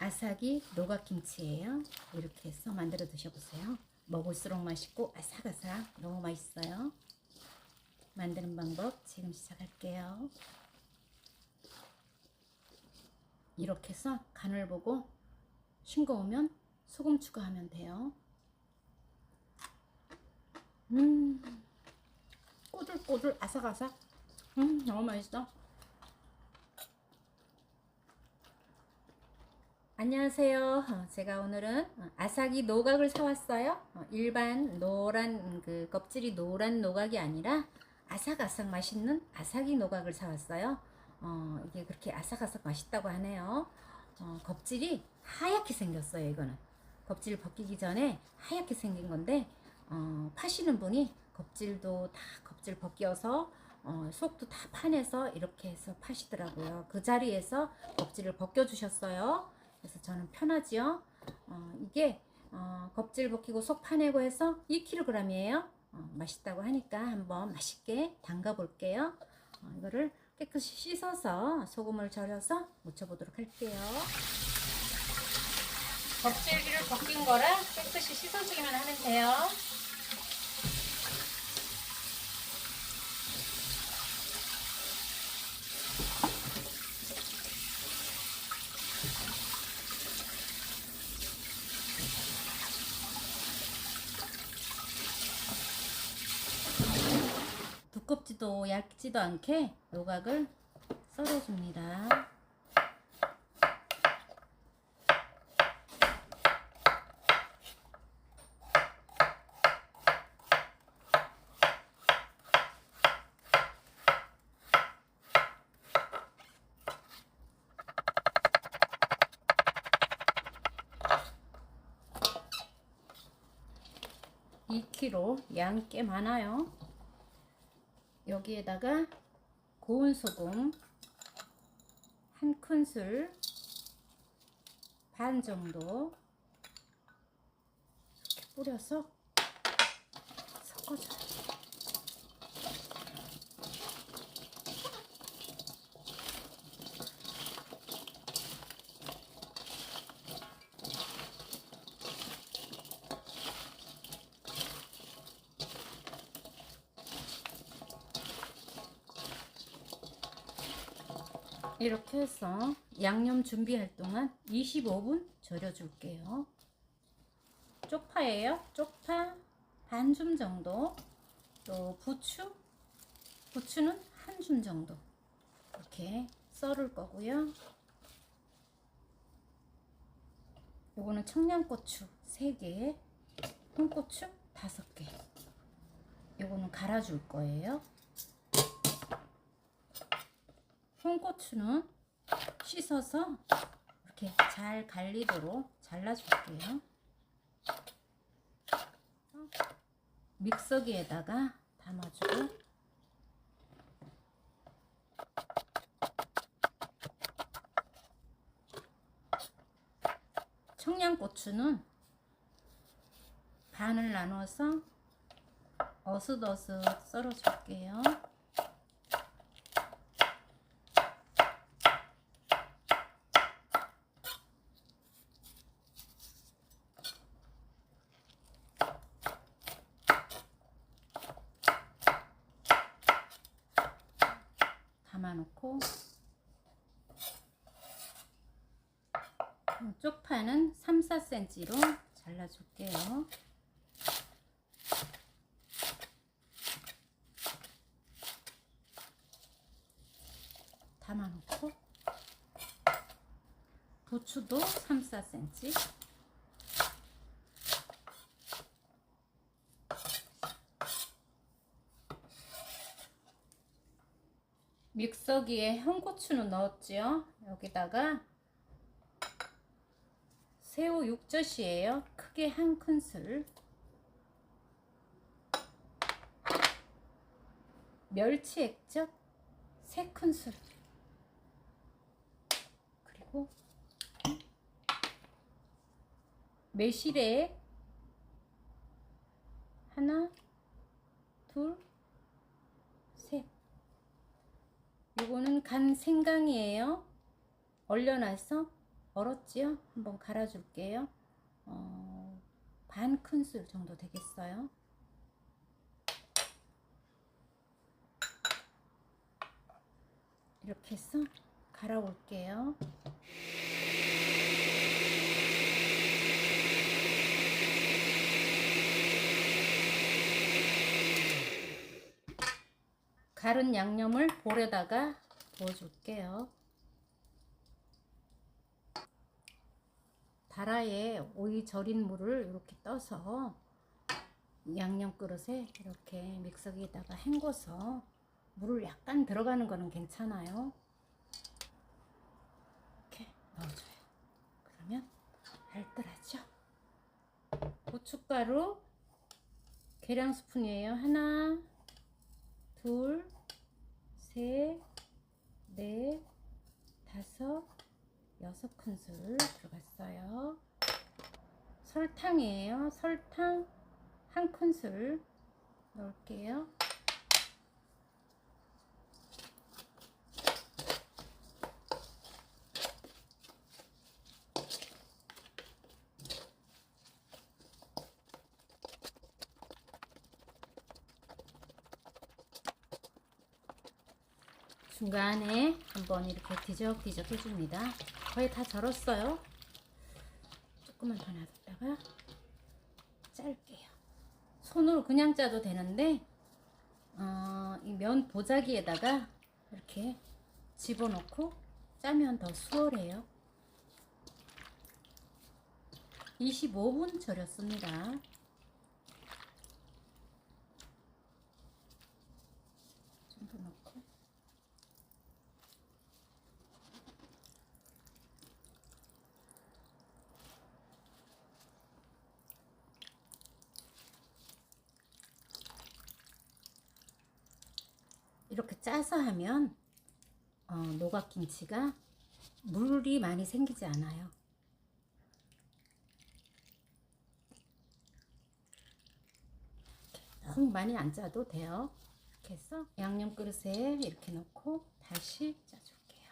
아삭이 노각김치예요. 이렇게 해서 만들어 드셔보세요. 먹을수록 맛있고 아삭아삭 너무 맛있어요. 만드는 방법 지금 시작할게요. 이렇게 해서 간을 보고 싱거우면 소금 추가하면 돼요. 음, 꼬들꼬들 아삭아삭. 음, 너무 맛있어. 안녕하세요. 어, 제가 오늘은 어, 아삭이 노각을 사왔어요. 어, 일반 노란 그 껍질이 노란 노각이 아니라 아삭아삭 맛있는 아삭이 노각을 사왔어요. 어, 이게 그렇게 아삭아삭 맛있다고 하네요. 어, 껍질이 하얗게 생겼어요. 이거는 껍질 벗기기 전에 하얗게 생긴 건데 어, 파시는 분이 껍질도 다 껍질 벗겨서 어, 속도 다 파내서 이렇게 해서 파시더라고요. 그 자리에서 껍질을 벗겨 주셨어요. 그래서 저는 편하지요. 어, 이게 어, 껍질 벗기고 속 파내고 해서 2kg이에요. 어, 맛있다고 하니까 한번 맛있게 담가 볼게요. 어, 이거를 깨끗이 씻어서 소금을 절여서 무쳐보도록 할게요. 껍질기를 벗긴 거라 깨끗이 씻어주기만 하면 돼요. 두껍지도 얇지도 않게 노각을 썰어줍니다. 이 k g 양꽤 많아요. 여기에다가 고운 소금 한 큰술 반 정도 이렇게 뿌려서 섞어줘요. 이렇게 해서 양념 준비할 동안 25분 절여줄게요. 쪽파예요. 쪽파 반 줌 정도. 또 부추. 부추는 한 줌 정도. 이렇게 썰을 거고요. 요거는 청양고추 3개. 홍고추 5개. 요거는 갈아줄 거예요. 홍고추는 씻어서 이렇게 잘 갈리도록 잘라줄게요. 믹서기에다가 담아주고 청양고추는 반을 나눠서 어슷어슷 썰어줄게요. 담아놓고 쪽파는 3, 4cm로 잘라줄게요. 담아놓고 부추도 3, 4cm 믹서기에 홍고추는 넣었지요. 여기다가 새우 육젓이에요. 크게 한 큰술. 멸치 액젓 세 큰술. 그리고 매실액 하나, 둘, 셋. 요거는 간 생강이에요. 얼려놔서 얼었지요? 한번 갈아줄게요. 어, 반 큰술 정도 되겠어요. 이렇게 해서 갈아올게요. 갈은 양념을 볼에다가 부어줄게요. 다라에 오이 절인 물을 이렇게 떠서 양념 그릇에 이렇게 믹서기에다가 헹궈서 물을 약간 들어가는 거는 괜찮아요. 이렇게 넣어줘요. 그러면 알뜰하죠. 고춧가루 계량 스푼이에요. 하나, 둘, 셋, 6큰술 들어갔어요. 설탕이에요. 설탕 1큰술 넣을게요. 중간에 한번 이렇게 뒤적뒤적 해줍니다. 거의 다 절었어요. 조금만 더 놔뒀다가 짤게요. 손으로 그냥 짜도 되는데 어, 이 면 보자기에다가 이렇게 집어넣고 짜면 더 수월해요. 25분 절였습니다. 좀 더 넣고 이렇게 짜서 하면 어, 노각김치가 물이 많이 생기지 않아요. 너무 많이 안 짜도 돼요. 이렇게 해서 양념 그릇에 이렇게 넣고 다시 짜줄게요.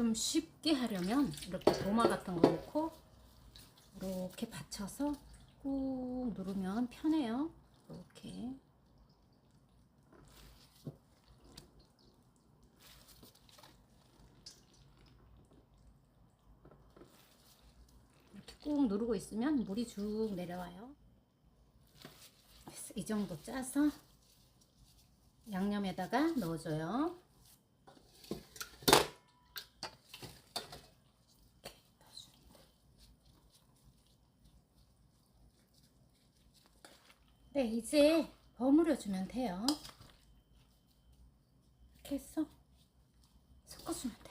좀 쉽게 하려면 이렇게 도마 같은 거 넣고 이렇게 받쳐서 꾹 누르면 편해요. 이렇게 이렇게 꾹 누르고 있으면 물이 쭉 내려와요. 이 정도 짜서 양념에다가 넣어줘요. 이렇게 넣어줍니다. 네, 이제 버무려 주면 돼요. 이렇게 해서 섞어주면 돼요.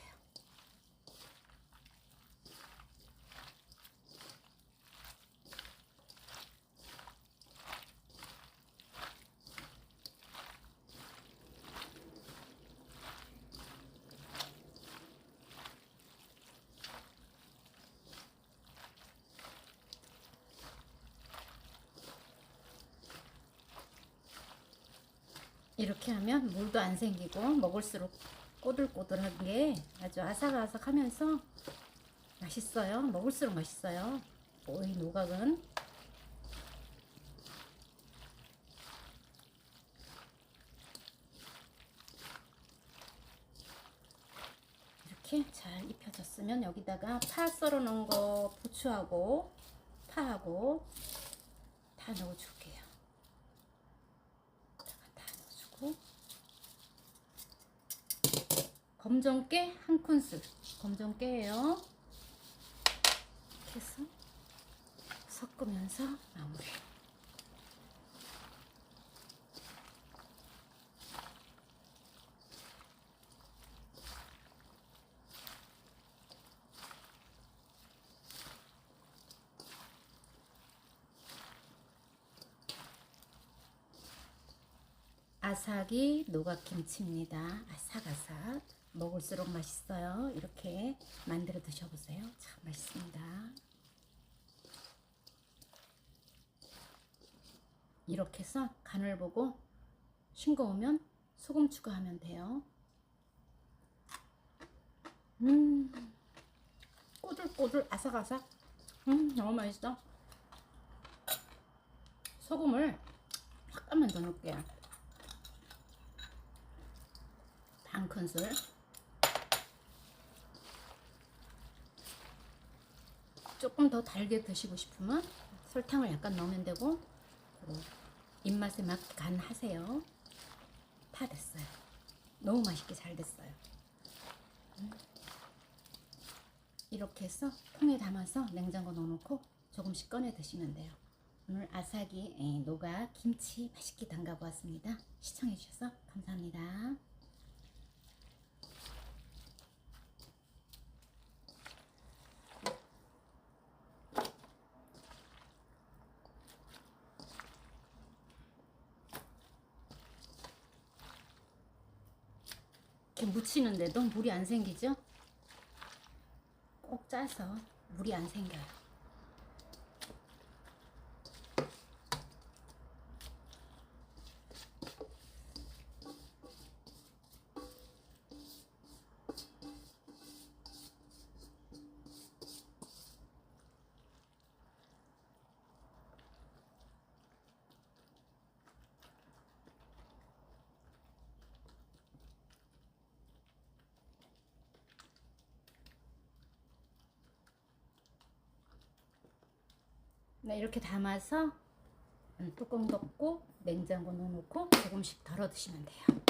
이렇게 하면 물도 안 생기고 먹을수록 꼬들꼬들한 게 아주 아삭아삭하면서 맛있어요. 먹을수록 맛있어요. 오이 노각은 이렇게 잘 입혀졌으면 여기다가 파 썰어 놓은 거 부추하고 파하고 다 넣어줄게요. 다 넣어주고 검정깨 한 큰술 검정깨예요. 이렇게 해서 섞으면서 마무리. 아삭이 노각김치입니다. 아삭아삭 먹을수록 맛있어요. 이렇게 만들어 드셔보세요. 참 맛있습니다. 이렇게 해서 간을 보고 싱거우면 소금 추가하면 돼요. 음, 꼬들꼬들 아삭아삭. 음, 너무 맛있어. 소금을 약간만 더 넣을게요. 반 큰술. 조금 더 달게 드시고 싶으면 설탕을 약간 넣으면 되고 입맛에 맞게 간 하세요. 다 됐어요. 너무 맛있게 잘 됐어요. 음. 이렇게 해서 통에 담아서 냉장고 넣어놓고 조금씩 꺼내 드시면 돼요. 오늘 아삭이 에, 노가 김치 맛있게 담가 보았습니다. 시청해 주셔서 감사합니다. 이렇게 묻히는데도 물이 안 생기죠? 꼭 짜서 물이 안 생겨요. 이렇게 담아서 음, 뚜껑 덮고 냉장고 넣어놓고 조금씩 덜어 드시면 돼요.